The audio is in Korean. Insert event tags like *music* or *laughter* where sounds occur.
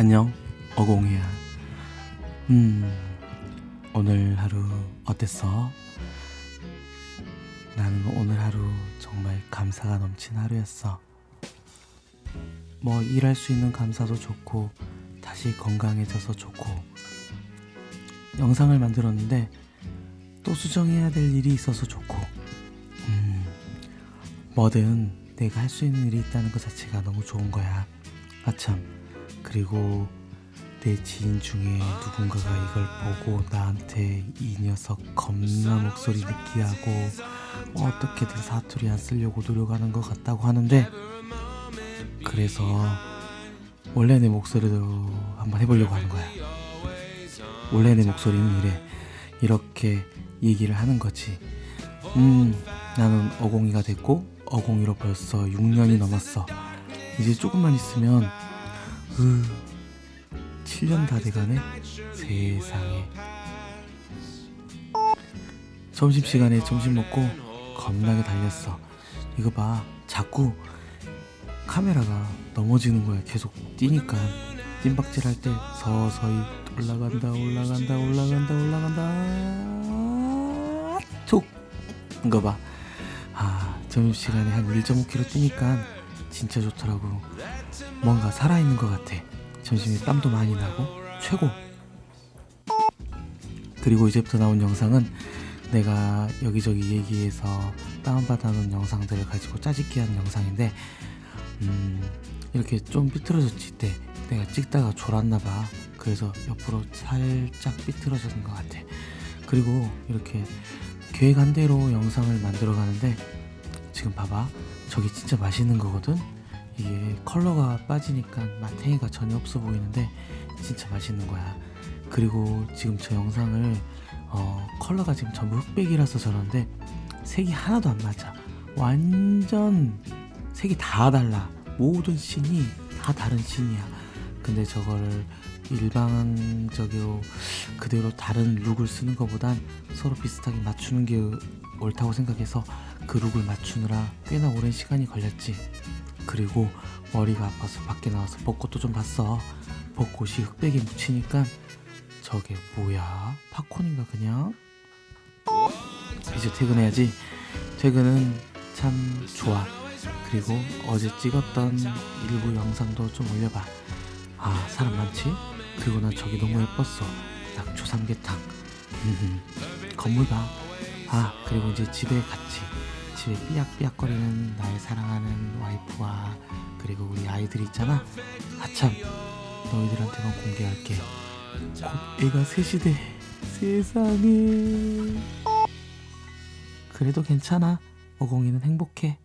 안녕, 어공이야. 음, 오늘 하루 어땠어? 나는 오늘 하루 정말 감사가 넘친 하루였어. 뭐 일할 수 있는 감사도 좋고, 다시 건강해져서 좋고, 영상을 만들었는데 또 수정해야 될 일이 있어서 좋고, 음, 뭐든 내가 할 수 있는 일이 있다는 것 자체가 너무 좋은 거야. 아참, 그리고 내 지인 중에 누군가가 이걸 보고 나한테 이 녀석 겁나 목소리 느끼하고 어떻게든 사투리 안 쓰려고 노력하는 것 같다고 하는데 그래서 원래 내 목소리로 한번 해보려고 하는 거야. 원래 내 목소리는 이래. 이렇게 얘기를 하는 거지. 음, 나는 어공이가 됐고 어공이로 벌써 6년이 넘었어. 이제 조금만 있으면 으 7년 다 돼가네. 세상에. 점심시간에 점심 먹고 겁나게 달렸어. 이거 봐. 자꾸 카메라가 넘어지는 거야. 계속 뛰니까. 찐박질 할 때 서서히 올라간다, 올라간다, 올라간다, 올라간다. 툭! 이거 봐. 아, 점심시간에 한 1.5km 뛰니까 진짜 좋더라고. 뭔가 살아있는 것 같아. 점심에 땀도 많이 나고 최고. 그리고 이제부터 나온 영상은 내가 여기저기 얘기해서 다운받아놓은 영상들을 가지고 짜집기 한 영상인데 음, 이렇게 좀 삐뚤어졌지 때. 내가 찍다가 졸았나봐. 그래서 옆으로 살짝 삐뚤어지는 것 같아. 그리고 이렇게 계획한 대로 영상을 만들어 가는데 지금 봐봐. 저게 진짜 맛있는 거거든 이게 컬러가 빠지니까 마탱이가 전혀 없어 보이는데 진짜 맛있는 거야. 그리고 지금 저 영상을 어, 컬러가 지금 전부 흑백이라서 저런데 색이 하나도 안 맞아. 완전 색이 다 달라. 모든 씬이 다 다른 씬이야. 근데 저거를 일방적으로 그대로 다른 룩을 쓰는 것보단 서로 비슷하게 맞추는 게 옳다고 생각해서 그 룩을 맞추느라 꽤나 오랜 시간이 걸렸지. 그리고 머리가 아파서 밖에 나와서 벚꽃도 좀 봤어. 벚꽃이 흑백에 묻히니까 저게 뭐야? 팝콘인가 그냥? 이제 퇴근해야지. 퇴근은 참 좋아. 그리고 어제 찍었던 일부 영상도 좀 올려봐. 아 사람 많지? 그리고 난 저기 너무 예뻤어. 낙초 삼계탕. *laughs* 건물 봐. 아 그리고 이제 집에 갔지. 집에 삐약삐약거리는 나의 사랑하는 와이프와 그리고 우리 아이들이 있잖아. 아참 너희들한테만 공개할게. 곧 애가 셋이 돼. 세상에. 그래도 괜찮아. 어공이는 행복해.